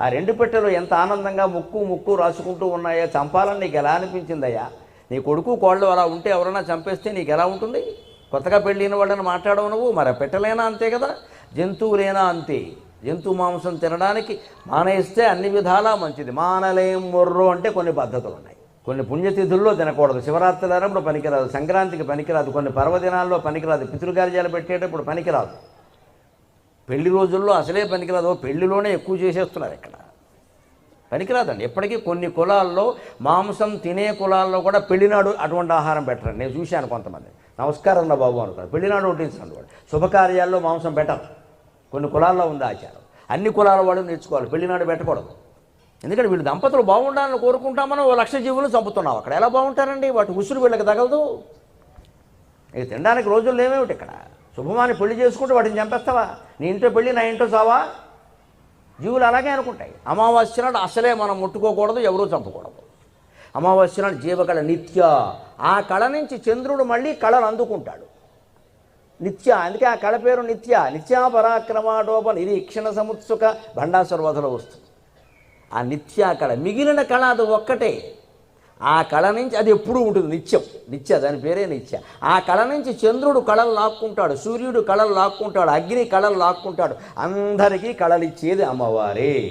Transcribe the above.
ఆ రెండు పెట్టెలు ఎంత ఆనందంగా ముక్కు ముక్కు రాసుకుంటూ ఉన్నాయో చంపాలని నీకు ఎలా అనిపించిందయ్యా? నీ కొడుకు కోళ్ళు అలా ఉంటే ఎవరైనా చంపేస్తే నీకు ఎలా ఉంటుంది? కొత్తగా పెళ్ళిన వాళ్ళని మాట్లాడవు నువ్వు. మరి పెట్టలేనా అంతే కదా? జంతువులైనా అంతే. జంతు మాంసం తినడానికి మానేస్తే అన్ని విధాలా మంచిది. మానలేం మొర్రు అంటే కొన్ని పద్ధతులు ఉన్నాయి. కొన్ని పుణ్యతిథుల్లో తినకూడదు. శివరాత్రి పనికిరాదు. సంక్రాంతికి పనికిరాదు. కొన్ని పర్వదినాల్లో పనికిరాదు. పితృకార్యాలు పెట్టేటప్పుడు పనికిరాదు. పెళ్ళి రోజుల్లో అసలే పనికిరాదు. పెళ్ళిలోనే ఎక్కువ చేసేస్తున్నారు ఇక్కడ. పనికిరాదండి. ఎప్పటికీ కొన్ని కులాల్లో మాంసం తినే కులాల్లో కూడా పెళ్ళినాడు అటువంటి ఆహారం పెట్టరండి. నేను చూశాను కొంతమంది. నమస్కారం నా బాబు అనుకున్నాను పెళ్ళినాడు వడ్డించండి వాడు. శుభకార్యాల్లో మాంసం పెట్టరు. కొన్ని కులాల్లో ఉంది ఆచారం. అన్ని కులాల వాళ్ళు నేర్చుకోవాలి. పెళ్ళినాడు పెట్టకూడదు. ఎందుకంటే వీళ్ళు దంపతులు బాగుండాలని కోరుకుంటామని ఓ లక్ష జీవులు చంపుతున్నాం అక్కడ. ఎలా బాగుంటారండి? వాటి ఉసురు వీళ్ళకి తగలదు. ఇక తినడానికి రోజులు లేవేమిటి ఇక్కడ? శుభమాని పెళ్ళి చేసుకుంటే వాటిని చంపేస్తావా? నీ ఇంట్లో పెళ్ళి నా ఇంట్లో చావా? జీవులు అలాగే అనుకుంటాయి. అమావాస్య నాడు అసలే మనం ముట్టుకోకూడదు ఎవరూ చంపకూడదు. అమావాస్య నాడు జీవకళ నిత్య. ఆ కళ నుంచి చంద్రుడు మళ్ళీ కళను అందుకుంటాడు. నిత్య అందుకే ఆ కళ పేరు నిత్య. నిత్యా పరాక్రమాడోప నిరీక్షణ సముత్సుక భండాసురవధలో వస్తుంది. ఆ నిత్య కళ మిగిలిన కళ అది ఒక్కటే. ఆ కళ నుంచి అది ఎప్పుడూ ఉంటుంది నిత్యం. నిత్య దాని పేరే నిత్య. ఆ కళ నుంచి చంద్రుడు కళలు లాక్కుంటాడు సూర్యుడు కళలు లాక్కుంటాడు అగ్ని కళలు లాక్కుంటాడు. అందరికీ కళలు ఇచ్చేది అమ్మవారే.